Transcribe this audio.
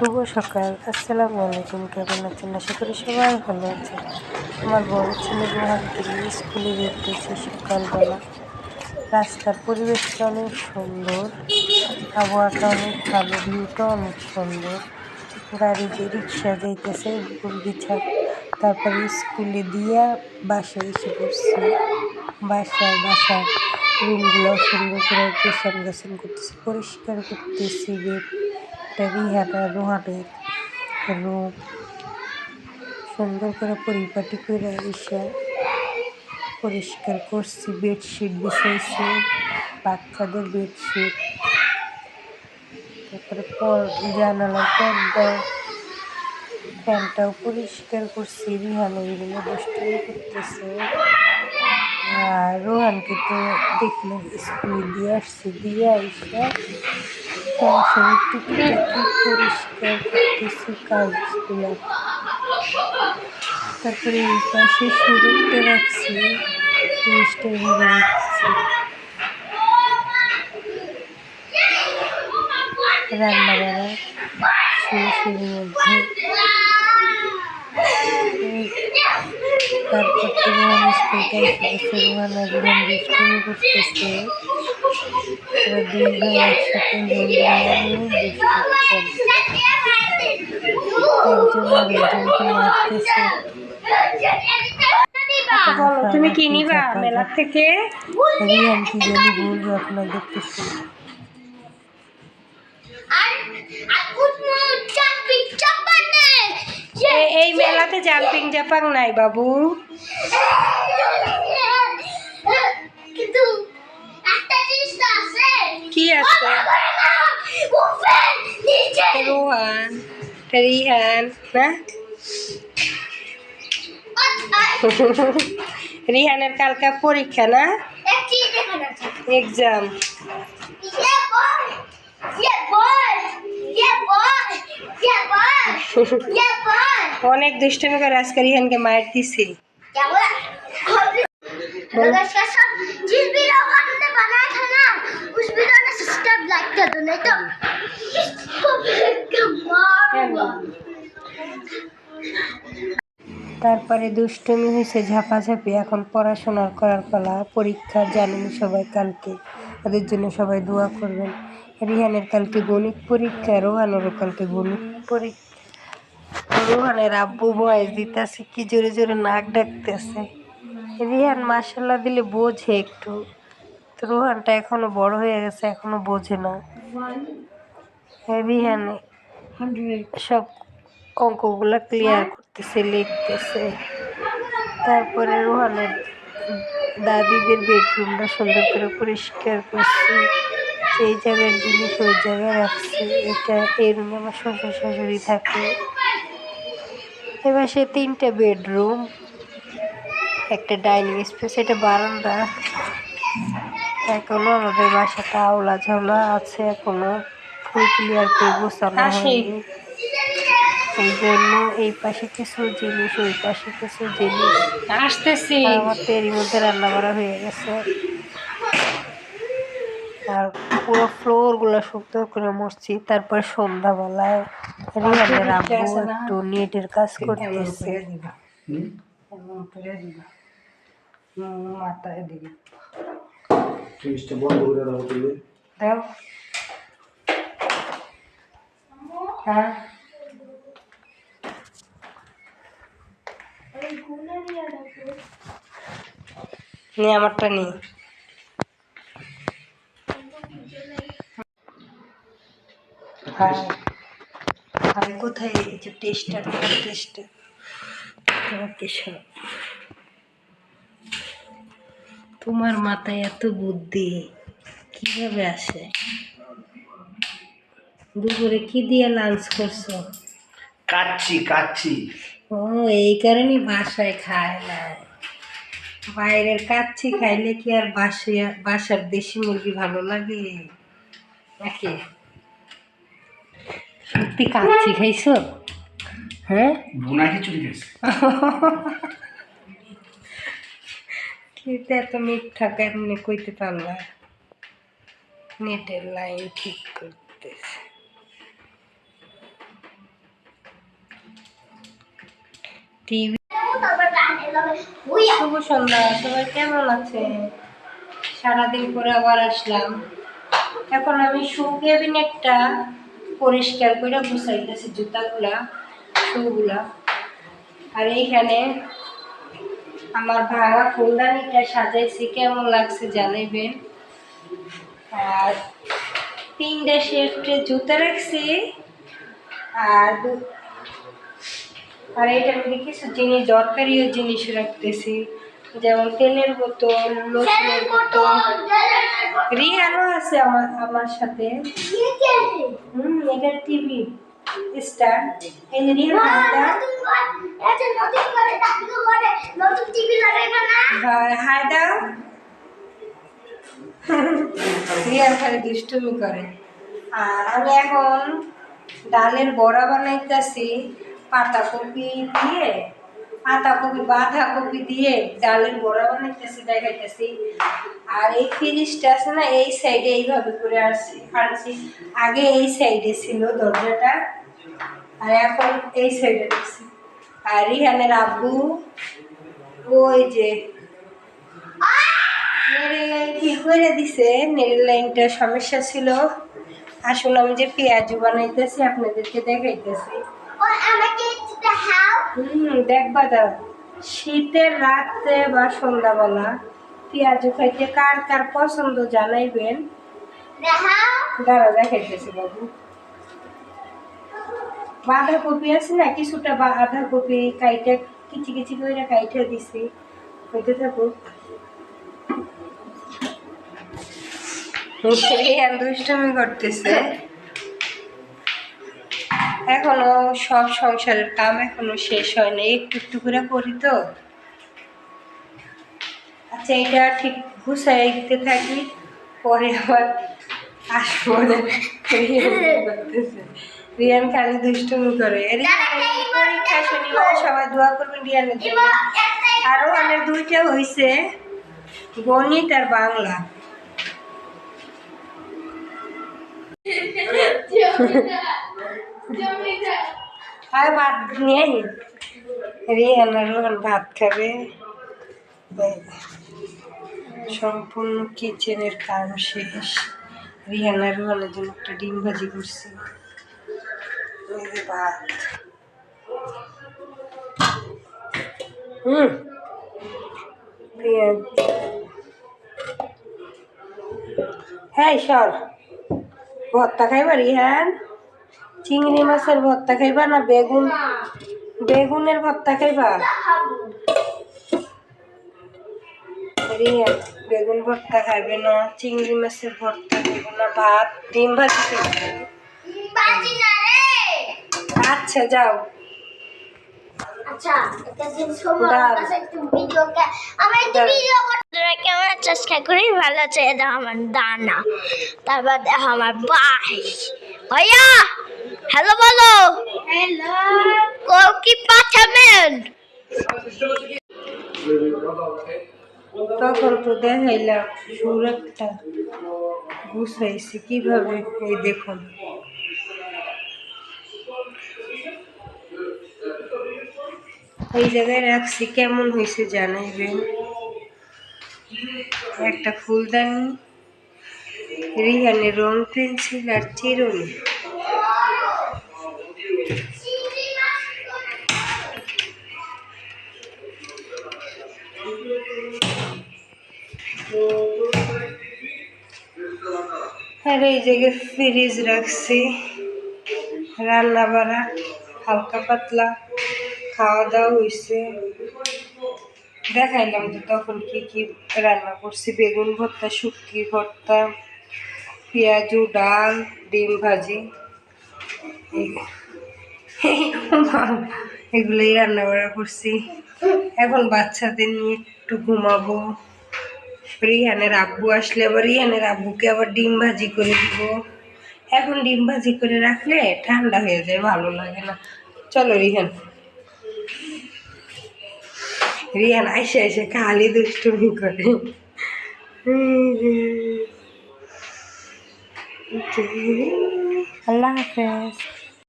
শুভ সকাল। আসসালামু আলাইকুম, কেমন আছেন? আশা করি সবাই ভালো আছেন। আমার বড় ছেলে নিয়ে স্কুলে যেতেছে সকালবেলা। রাস্তার পরিবেশটা অনেক সুন্দর। আবহাওয়াটা অনেক ভালো, ভিউটা অনেক সুন্দর। গাড়ি যে রিক্সা যাইতেছে বিছা তারপরে স্কুলে দিয়া বাসায় এসে পড়ছি। বাসায় বাসায় রুমগুলো সুন্দর করে গোছান গোছান করতেছি, পরিষ্কার করতেছি বেডটা রিহাটা রোহানের রুম সুন্দর করে পরিপাটি করে এসে পরিষ্কার করছি বেডশিট বিছাইছি বাচ্চাদের বেডশিট তারপরে পর জানালার পর্দা, ফ্যানটাও পরিষ্কার করছি রিহানে এগুলো দুষ্টুমি করতেছে। রোহানকে তো দেখলে স্কুলে দিয়ে আসছি, দিয়ে পরিষ্কার করতেছি কাজগুলো তারপরে এই পাশে সুরক্ষা রাখছি, জিনিসটা ভেবে রাখছি। শুরু, শুরুর মধ্যে। তারপর তো রোহান স্কুলটা এসে দুষ্টুমি করতেছে দুই ভাই একসাথে রোহান দুষ্টু একজন আর একজনকে মারতেছে বলো তুমি কি নিবা মেলা থেকে? জানি বলব এ- এই মেলাতে জাম্পিং জাপাং নাই বাবু কি আছে রোহান রিহান না রিহানের কালকা পরীক্ষা না exam Yeah, boy! Yeah, boy! Yeah, boy! Yeah, boy! অনেক দুষ্টমি করে আজকে রিহানকে মায়ের দিছি। তারপরে দুষ্টমি হয়েছে ঝাপাঝাপি। এখন পড়াশোনা করার ফলা পরীক্ষা জানেন সবাই কালকে। তাদের জন্য সবাই দোয়া করবেন। রিহানের কালকে গণিত পরীক্ষা রোহানোর কালকে গণিত পরীক্ষা। রোহানের আব্বু বয়স দিতেছে, কি জোরে জোরে নাক ডাকতেছে। রিহান মাসাল্লাহ দিলে বোঝে একটু। তো রোহানটা এখনও বড় হয়ে গেছে, এখনও বোঝে না। রিহান, সব অঙ্কগুলো ক্লিয়ার করতেছে, লিখতেছে। তারপরে রোহানের দাদিদের বেডরুমটা সুন্দর করে পরিষ্কার করছি। এই জায়গার জিনিস ওই জায়গায় রাখছি। এটা এই রুমে আমার শ্বশুর শাশুড়ি থাকে। এবার সে তিনটা বেডরুম একটা ডাইনিং স্পেস এটা বারান্দা। এখনও আমাদের বাসাটা আওলা ঝাওলা আছে এখনও ফুল ক্লিয়ার করে গোছানো হয়নি। এই জন্য এই পাশে কিছু জিনিস ওই পাশে কিছু জিনিস। আসতেছি। আমার তো এরই মধ্যে রান্না করা হয়ে গেছে। আর পুরো ফ্লোরগুলো সুন্দর করে মুছছি। তারপর সন্ধ্যাবেলায় রিহানের আব্বু একটু নেটের কাজ করতেছে। মাথায় দিকে বন্ধ করে দাও দাও। হ্যাঁ। নিয়ে আমারটা নিয়ে হাই হাই কোথায় রেখেছো টেস্টার টেস্টার তোমাকে সব? তোমার মাথায় এত বুদ্ধি কীভাবে আসে? দুপুরে কি দিয়ে লাঞ্চ করছ? কাচ্ছি কাচ্ছি। ও এই কারণেই বাসায় খায় না। বাইরের কাচ্ছি খাইলে কি আর বাসে বাসার দেশি মুরগি ভালো লাগে? নাকি? সত্যি কাচ্চি খাইছ? হ্যাঁ? খিচুড়ি খেতে এত কইতে পারলা নেটের লাইন ঠিক টিভি শুভ সন্ধ্যা সবাই কেমন আছে সারাদিন পরে আবার আসলাম। এখন আমি শু ক্যাবিনেটটা পরিষ্কার করে গুছাইতেছি জুতাগুলা, শুগুলা। আর এইখানে আমার ভাঙা ফুলদানিটা সাজাইছি, কেমন লাগছে জানাইবেন? আর তিনটে শেফটে জুতা রাখছি, আর আর এটার মধ্যে কিছু জিনিস দরকারিও জিনিস রাখতেছি। যেমন তেলের বোতল লসুনের বোতল রিয়ারও আছে আমার আমার সাথে। এটা টিভি স্টার এই হায়দা রিয়ার খালি আর আমি এখন ডালের বড়া বানাইতেছি পাতাকপি দিয়ে। পাতাকপি বাঁধাকপি দিয়ে ডালের বড়া বানাইতেছি, দেখাইতেছি। আর এই ফ্রিজটা আছে না, এই সাইডে এইভাবে করে আসছি আনছি। আগে এই সাইডে ছিল দরজাটা, আর এখন এই সাইডে দেখছি আর রিহানের আব্বু, ওই যে ঠিক করে দিছে? নেড়ের লাইনটা সমস্যা ছিল। আসলে আমি যে পেঁয়াজু বানাইতেছি, আপনাদেরকে দেখাইতেছি। হুম দেখবা দাও শীতের রাতে বা সন্ধ্যাবেলা পেঁয়াজু খাইতে কার কার পছন্দ জানাইবেন? দাঁড়া দেখাইতেছি বাবু। বাঁধাকপি আছে না কিছুটা বাঁধাকপি কাইটা কিচি কিচি করে কাইটা দিছি। হইতে থাকুক দুষ্টমি করতেছে? এখনও সব সংসারের কাম এখনও শেষ হয়নি। একটু একটু করে করি তো। আচ্ছা এটা ঠিক গুছাইতে থাকি পরে আবার আসব না। রিয়ান খালি দুষ্টুমি করে? পরীক্ষা শনিবার সবাই দোয়া করবেন রিয়ানের জন্য। এবার আরও অনেক দুইটা হয়েছে গণিত আর বাংলা। আর ভাত নিয়ে আই। রিহান ভাত খাবে। সম্পূর্ণ কিচেনের কাম শেষ। রিহান রোহনের জন্য একটা ডিম ভাজি করছি। ভাত। হুম, পেঁয়াজ। হ্যাঁ সর, ভর্তা খাইবা রিহান? চিংড়ি মাছের ভর্তা খাইবা না বেগুন? বেগুনের ভর্তা খাইবা? বেগুন ভর্তা খাইবে না চিংড়ি মাছের ভর্তা খাইবে না ভাত ডিম ভাজি খাইবে আচ্ছা যাও। আচ্ছা করি ভালো আছে। এটা আমার দানা। তারপর দেখো আমার ভাই ভাইয়া! হ্যালো বলো। হ্যালো কো কি পাঠাবেন তখন তো দেখাইলাম সুরতটা গুছাইছি কীভাবে? এই দেখুন। এই জায়গায় রাখছি কেমন হয়েছে জানাইবেন একটা ফুলদানি রিহানের রং পেন্সিল আর চিরুনি। আর এই জায়গায় ফ্রিজ রাখছি। রান্না বাড়া হালকা পাতলা, খাওয়া দাওয়া হয়েছে দেখাইলাম যে তখন কি কি রান্না করছি। বেগুন ভর্তা, শুটকি ভর্তা, পেঁয়াজু, ডাল, ডিম ভাজি। এগুলোই রান্না বাড়া করছি। এখন বাচ্চাদের নিয়ে একটু ঘুমাবো। রিহানের আব্বু আসলে আবার রিহানের আব্বুকে আবার ডিম ভাজি করে দিব। এখন ডিম ভাজি করে রাখলে ঠান্ডা হয়ে যায়, ভালো লাগে না। চলো রিহান। রিহান আইসে আইসে খালি দুষ্টুমি করে। আল্লাহ হাফেজ।